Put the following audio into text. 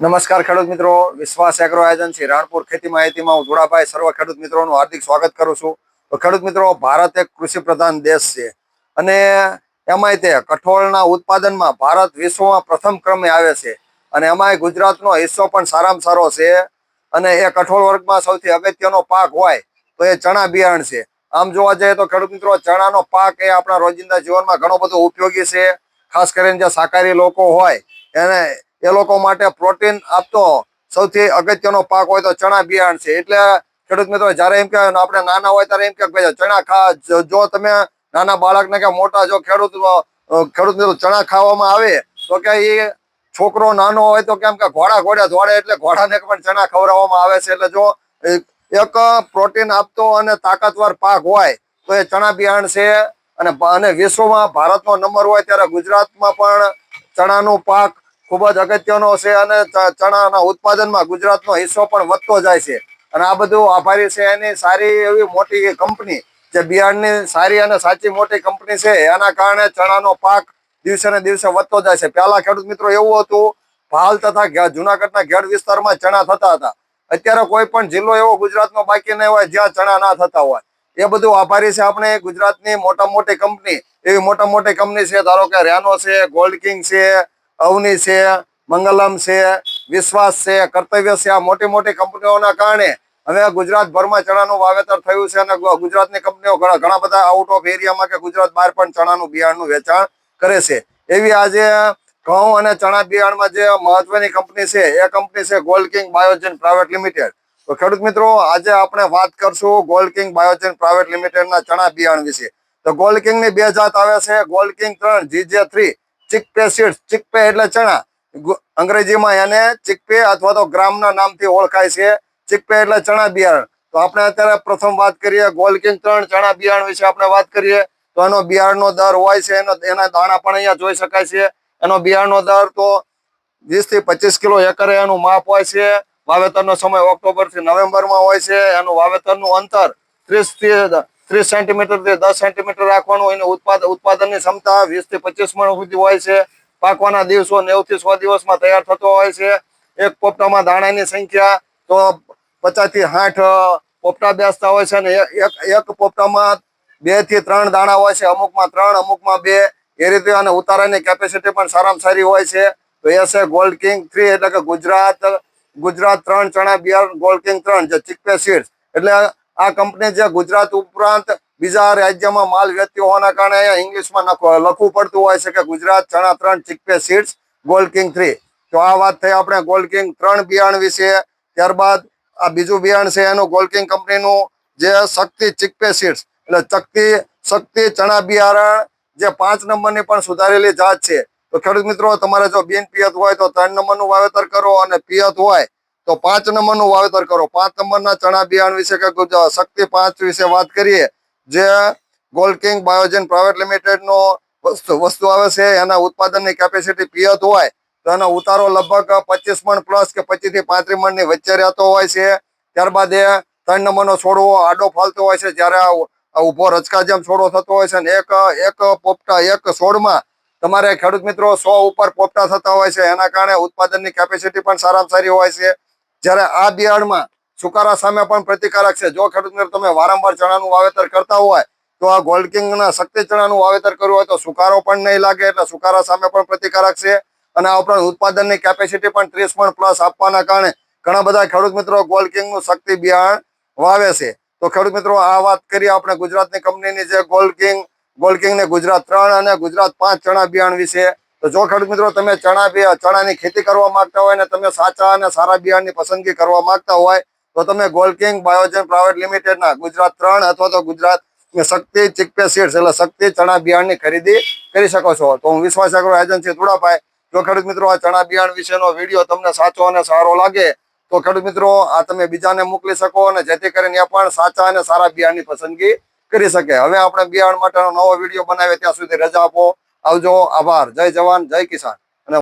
નમસ્કાર ખેડૂત મિત્રો. વિશ્વાસ એગ્રો એજન્સી રાણપુર ખેતી માહિતીમાં હું ધોળાભાઈ સર્વ ખેડૂત મિત્રોનું હાર્દિક સ્વાગત કરું છું. તો ખેડૂત મિત્રો, ભારત એક કૃષિ પ્રધાન દેશ છે. અને એમાંય તે કઠોળના ઉત્પાદનમાં ભારત વિશ્વમાં પ્રથમ ક્રમે આવે છે. અને એમાંય ગુજરાતનો હિસ્સો પણ સારામાં સારો છે. અને એ કઠોળ વર્ગમાં સૌથી અગત્યનો પાક હોય તો એ ચણા બિયારણ છે. આમ જોવા જઈએ તો ખેડૂત મિત્રો, ચણાનો પાક એ આપણા રોજિંદા જીવનમાં ઘણો બધો ઉપયોગી છે. ખાસ કરીને જે શાકાહારી લોકો હોય એને એ લોકો માટે પ્રોટીન આપતો સૌથી અગત્યનો પાક હોય તો ચણા બિયારણ છે. એટલે ખેડૂત મિત્રો, જ્યારે એમ કે આપણે નાના હોય ત્યારે એમ કે ચણા ખા, જો જો તમે નાના બાળકને કે મોટા જો ખેડૂત ખેડૂત મિત્રો ચણા ખાવામાં આવે, તો કે એ છોકરો નાનો હોય તો કેમ કે ઘોડા ઘોડા દોડે એટલે ઘોડાને પણ ચણા ખવડાવવામાં આવે છે. એટલે જો એક પ્રોટીન આપતો અને તાકાતવર પાક હોય, તો એ ચણા બિયારણ છે. અને અને વિશ્વમાં ભારતનો નંબર હોય ત્યારે ગુજરાતમાં પણ ચણાનો પાક ખૂબ જ અગત્યનો છે અને ચણાના ઉત્પાદનમાં ગુજરાતનો હિસ્સો પણ વધતો જાય છે. અને આ બધું આભારી છે. એની સારી એવી મોટી કંપની જે બિહારની સારી અને સાચી મોટી કંપની છે, એના કારણે ચણાનો પાક દિવસે ને દિવસે વધતો જાય છે. પહેલા ખેડૂત મિત્રો એવું હતું ભાલ તથા જુનાગઢના ઘેડ વિસ્તારમાં ચણા થતા હતા. અત્યારે કોઈ પણ જિલ્લો એવો ગુજરાતનો બાકી નહીં હોય જ્યાં ચણા ના થતા હોય. એ બધું આભારી છે આપણે ગુજરાતની મોટા મોટી કંપની. એવી મોટા મોટી કંપની છે, ધારો કે રેનો છે ગોલ્ડ કિંગ છે અવની છે, મંગલમ છે, વિશ્વાસ છે, કર્તવ્ય છે, આ મોટી મોટી કંપનીઓના કારણે હવે ગુજરાતભરમાં ચણાનું વાવેતર થયું છે અને ગુજરાતની કંપનીઓ ઘણા બધા આઉટ ઓફ એરિયામાં કે ગુજરાત બહાર પણ ચણાનું બિયારણનું વેચાણ કરે છે. એવી આજે ઘઉં અને ચણા બિયારણમાં જે મહત્વની કંપની છે, એ કંપની છે Gold King Biogen Private Limited તો ખેડૂત મિત્રો, આજે આપણે વાત કરશું ગોલ્ડ કિંગ બાયોજન પ્રાઇવેટ લિમિટેડના ચણા બિયારણ વિશે. તો ગોલ્ડ કિંગની બે જાત આવે છે ગોલ્ડ કિંગ ત્રણ GJ three chickpea seeds chickpea એટલે ચણા. અંગ્રેજીમાં એને ચીકપે અથવા તો ગ્રામના નામથી ઓળખાય છે. ચીકપે એટલે ચણા બિયારણ. તો આપણે અત્યારે પ્રથમ વાત કરીએ ગોલકિંગ ત્રણ ચણા બિયારણ વિશે આપણે વાત કરીએ. તો એનો બિયારણનો દર હોય છે, એનો, એના દાણા પણ અહીંયા જોઈ શકાય છે. એનો બિયારણનો દર તો વીસથી પચીસ કિલો એકરે એનું માપ હોય છે. વાવેતરનો સમય ઓક્ટોબરથી નવેમ્બરમાં હોય છે. એનું વાવેતરનું અંતર ત્રીસથી ત્રીસ સેન્ટીમીટર દસ સેન્ટીમીટર રાખવાનું. એની ઉત્પાદન ઉત્પાદનની ક્ષમતા વીસથી પચીસ મણ સુધી હોય છે. પાકવાના દિવસો નેવથી સો દિવસમાં તૈયાર થતો હોય છે. એક પોપટામાં દાણાની સંખ્યા તો પચાસથી સાઠ પોપટા બેસતા હોય છે અને એક એક પોપટામાં બેથી ત્રણ દાણા હોય છે. અમુકમાં ત્રણ, અમુકમાં બે. એ રીતે અને ઉતારાની કેપેસિટી પણ સારામાં સારી હોય છે. તો એ ગોલ્ડ કિંગ થ્રી એટલે કે ગુજરાત ગુજરાત ત્રણ ચણા બિયારણ ગોલ્ડ કિંગ ત્રણ, જે ચિકપે સીડ્સ એટલે આ કંપની જે ગુજરાત ઉપરાંત બીજા રાજ્યમાં માલ વેચતી હોવાના કારણે ઇંગ્લિશમાં લખવું પડતું હોય છે કે ગુજરાત ચણા ત્રણ chickpea seeds Gold King three તો આ વાત થઈ આપણે ગોલ્ડ કિંગ ત્રણ બિયાણ વિશે. ત્યારબાદ આ બીજું બિયાણ છે એનું ગોલ્ડ કિંગ કંપનીનું જે શક્તિ ચીકપે સીડ્સ એટલે શક્તિ શક્તિ ચણા બિયારણ જે પાંચ નંબરની પણ સુધારેલી જાત છે. તો ખેડૂત મિત્રો, તમારે જો બિન પિયત હોય તો ત્રણ નંબરનું વાવેતર કરો અને પિયત હોય તો પાંચ નંબરનું વાવેતર કરો. પાંચ નંબરના ચણા બિયારણ વિશે કે શક્તિ પાંચ વિશે વાત કરીએ. જે ગોલ્ડ કિંગ બાયોજન પ્રાઇવેટ લિમિટેડનો વસ્તુ વસ્તુ આવે છે, એના ઉત્પાદનની કેપેસિટી પિયત હોય, તો એનો ઉતારો લગભગ પચીસ મણ પ્લસ કે પચીસથી પાંત્રીસ મણની વચ્ચે રહેતો હોય છે. ત્યારબાદ એ ત્રણ નંબરનો છોડવો આડો ફાલતો હોય છે, જ્યારે ઊભો રચકા જેમ છોડવો થતો હોય છે અને એક એક પોપટા, એક છોડમાં તમારે ખેડૂત મિત્રો સો ઉપર પોપટા થતા હોય છે, એના કારણે ઉત્પાદનની કેપેસિટી પણ સારામાં સારી હોય છે. જ્યારે આ બિયારણમાં સુકારા સામે પણ પ્રતિકારક છે. જો ખેડૂત મિત્રો તમે વારંવાર ચણાનું વાવેતર કરતા હોય, તો આ ગોલ્ડ કિંગના શક્તિ ચણાનું વાવેતર કરવું હોય તો સુકારો પણ નહીં લાગે, એટલે સુકારા સામે પણ પ્રતિકારક છે. અને આ ઉપરાંત ઉત્પાદનની કેપેસિટી પણ ત્રીસ પણ પ્લસ આપવાના કારણે ઘણા બધા ખેડૂત મિત્રો ગોલ્ડ કિંગનું શક્તિ બિયારણ વાવે છે. તો ખેડૂત મિત્રો, આ વાત કરીએ આપણે ગુજરાતની કંપનીની જે ગોલ્ડ કિંગ ગોલ્ડ કિંગ ને ગુજરાત ત્રણ અને ગુજરાત પાંચ ચણા બિયારણ વિશે. તો જો ખેડૂત મિત્રો તમે ચણા ચણાની ખેતી કરવા માંગતા હોય ને તમે સાચા અને સારા બિયારણની પસંદગી કરવા માંગતા હોય, તો તમે ગોલ્ડ કિંગ બાયોજન પ્રાઇવેટ લિમિટેડના ગુજરાત ત્રણ અથવા તો ગુજરાત શક્તિ ચિકપે સીડ્સ એટલે શક્તિ ચણા બિયારણની ખરીદી કરી શકો છો. તો હું વિશ્વાસ એગ્રો એજન્સી ધુડાભાઈ જો ખેડૂત મિત્રો આ ચણા બિયારણ વિશેનો વીડિયો તમને સાચો અને સારો લાગે, તો ખેડૂત મિત્રો આ તમે બીજાને મોકલી શકો અને જેથી કરીને એ પણ સાચા અને સારા બિયારણની પસંદગી કરી શકે. હવે આપણે બિયારણ માટેનો નવો વીડિયો બનાવીએ, ત્યાં સુધી રજા આપો. આવજો આભાર. જય જવાન જય કિસાન.